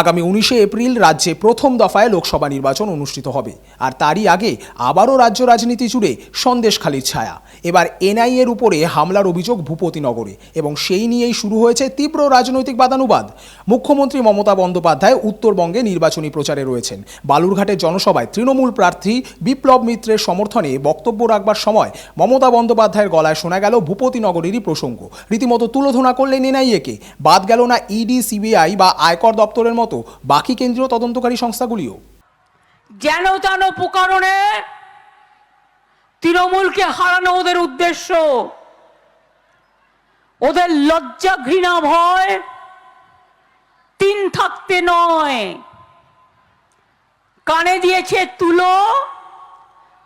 আগামী উনিশে এপ্রিল রাজ্যে প্রথম দফায় লোকসভা নির্বাচন অনুষ্ঠিত হবে। আর তারই আগে আবারও রাজ্য রাজনীতি জুড়ে সন্দেশখালির ছায়া। এবার এনআইএর উপরে হামলার অভিযোগ ভূপতিনগরে এবং সেই নিয়েই শুরু হয়েছে তীব্র রাজনৈতিক বাদানুবাদ। মুখ্যমন্ত্রী মমতা বন্দ্যোপাধ্যায় উত্তরবঙ্গে নির্বাচনী প্রচারে রয়েছেন। বালুরঘাটের জনসভায় তৃণমূল প্রার্থী বিপ্লব মিত্রের সমর্থনে বক্তব্য রাখবার সময় মমতা বন্দ্যোপাধ্যায়ের গলায় শোনা গেল ভূপতিনগরেরই প্রসঙ্গ। রীতিমতো তুলোধনা করলেন এনআইএকে। বাদ গেল না ইডি, সিবিআই বা আয়কর দপ্তরের মতো বাকি কেন্দ্রীয় তদন্তকারী সংস্থাগুলিও। যেন তেন প্রকারণে তৃণমূলকে হারানো ওদের উদ্দেশ্য, ওদের লজ্জা ঘৃণা ভয় তিন থাকতে নয়। কানে দিয়েছে তুলো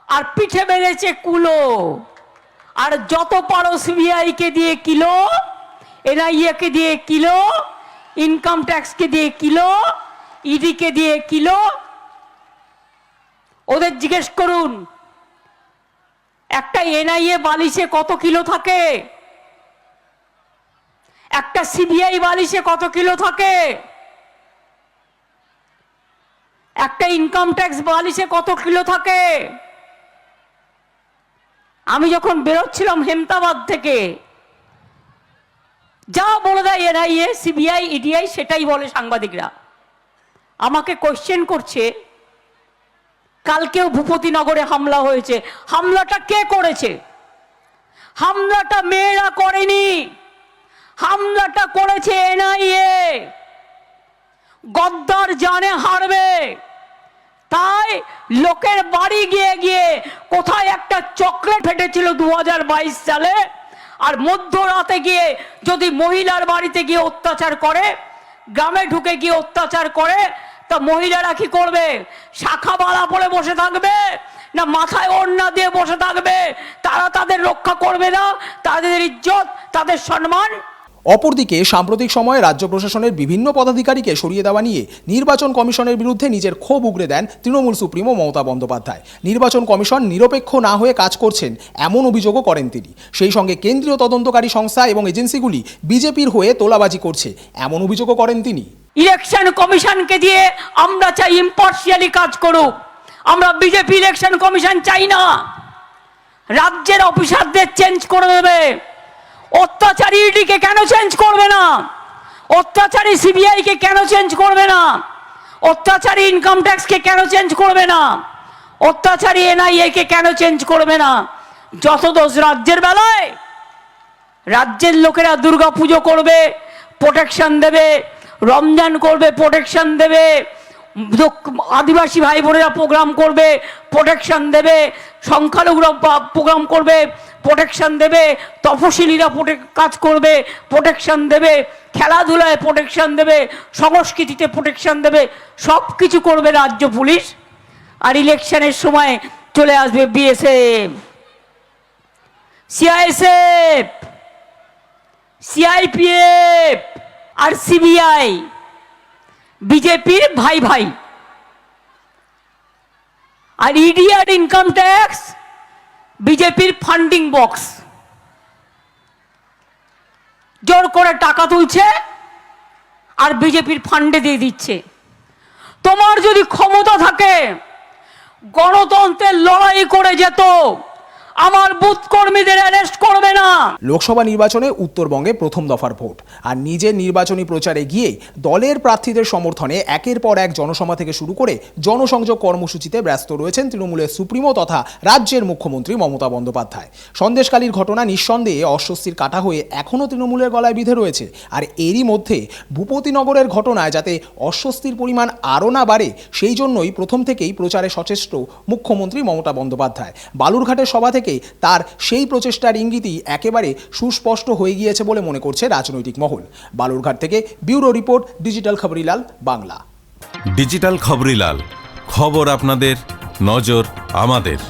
আর পিঠে বেড়েছে কুলো। আর যত পারো সিবিআইকে দিয়ে কিলো এনআইএকে দিয়ে কিলো ইনকাম ট্যাক্সকে দিয়ে কিলো ইডিকে দিয়ে কিলো? ওদের জিজ্ঞেস করুন, একটা এনআইএ বালিশে কত কিলো থাকে? একটা সিবিআই বালিশে কত কিলো থাকে? একটা ইনকাম ট্যাক্স বালিশে কত কিলো থাকে? আমি যখন বেরোচ্ছিলাম হেমতাবাদ থেকে যা বলে দেয় এনআইএ, সিবিআই, ইডিআই, সেটাই বলে সাংবাদিকরা। আমাকে কোশ্চেন করছে, কালকেও ভূপতিনগরে হামলা হয়েছে। হামলাটা কে করেছে? হামলাটা মেয়েরা করেনি। হামলাটা করেছে এনআইএ। গদ্দার জানে হারবে। তাই লোকের বাড়ি গিয়ে গিয়ে কোথায় একটা চকলেট ফেটেছিল দু হাজার বাইশ সালে আর মধ্যরাতে গিয়ে যদি মহিলার বাড়িতে গিয়ে অত্যাচার করে, গ্রামে ঢুকে গিয়ে অত্যাচার করে, তা মহিলারা কি করবে? শাখা বালা পরে বসে থাকবে? না মাথায় ওড়না দিয়ে বসে থাকবে? তারা তাদের রক্ষা করবে না? তাদের ইজ্জত, তাদের সম্মান? অপরদিকে, সাম্প্রতিক সময়ে রাজ্য প্রশাসনের বিভিন্ন পদাধিকারীকে সরিয়ে দেওয়া নিয়ে নির্বাচন কমিশনের বিরুদ্ধে নিজের ক্ষোভ উগরে দেন তৃণমূল সুপ্রিমো মমতা বন্দ্যোপাধ্যায়। নির্বাচন কমিশন নিরপেক্ষ না হয়ে কাজ করছেন এমন অভিযোগও করেন তিনি। সেই সঙ্গে কেন্দ্রীয় তদন্তকারী সংস্থা এবং এজেন্সিগুলি বিজেপির হয়ে তোলাবাজি করছে, এমন অভিযোগও করেন তিনি। ইলেকশন কমিশনকে দিয়ে আমরা চাই ইম্পার্শিয়ালি কাজ করুক। আমরা বিজেপি ইলেকশন কমিশন চাই না। রাজ্যের অফিসারদের চেঞ্জ করে দেবে। অত্যাচারী ইডিকে কেন চেঞ্জ করবে না? অত্যাচারী সিবিআইকে কেন চেঞ্জ করবে না? অত্যাচারী ইনকাম ট্যাক্সকে কেন চেঞ্জ করবে না? অত্যাচারী এনআইএ কে কেন চেঞ্জ করবে না? যত দোষ রাজ্যের বেলায়, রাজ্যের লোকেরা দুর্গা পুজো করবে প্রোটেকশন দেবে, রমজান করবে প্রোটেকশন দেবে আদিবাসী ভাই বোনেরা প্রোগ্রাম করবে প্রোটেকশন দেবে, সংখ্যালঘুরা প্রোগ্রাম করবে প্রোটেকশন দেবে, তপশিলীরা protect- কাজ করবে প্রোটেকশন দেবে, খেলাধুলায় প্রোটেকশন দেবে, সংস্কৃতিতে প্রোটেকশন দেবে সব কিছু করবে রাজ্য পুলিশ। আর ইলেকশনের সময় চলে আসবে বিএসএফ সিআইএসএফ সিআইপিএফ আর সিবিআই বিজেপির ভাই ভাই। আর ইডি আর ইনকাম ট্যাক্স বিজেপির ফান্ডিং বক্স জোর করে টাকা তুলছে আর বিজেপির ফান্ডে দিয়ে দিচ্ছে। তোমার যদি ক্ষমতা থাকে গণতন্ত্রের লড়াই করে যেত আমার বুথ কর্মীদের অ্যারেস্ট করবে না। লোকসভা নির্বাচনে উত্তরবঙ্গে প্রথম দফার ভোট আর নিজের নির্বাচনী প্রচারে গিয়ে দলের প্রার্থীদের সমর্থনে একের পর এক জনসভা থেকে শুরু করে জনসংযোগ কর্মসূচিতে ব্যস্ত রয়েছেন তৃণমূলের সুপ্রিমো তথা রাজ্যের মুখ্যমন্ত্রী মমতা বন্দ্যোপাধ্যায়। সন্দেশকালীর ঘটনা নিঃসন্দেহে অস্বস্তির কাটা হয়ে এখনও তৃণমূলের গলায় বিধে রয়েছে আর এরই মধ্যে ভূপতিনগরের ঘটনায় যাতে অস্বস্তির পরিমাণ আরও না বাড়ে, সেই জন্যই প্রথম থেকেই প্রচারে সচেষ্ট মুখ্যমন্ত্রী মমতা বন্দ্যোপাধ্যায়। বালুরঘাটের সভা থেকে তার সেই প্রচেষ্টার ইঙ্গিতই একেবারে সুস্পষ্ট হয়ে গিয়েছে বলে মনে করছে রাজনৈতিক মহল। বালুরঘাট থেকে bureau report, digital Khabarilal, Bangla. Digital Khabarilal, খবর আপনাদের, নজর আমাদের।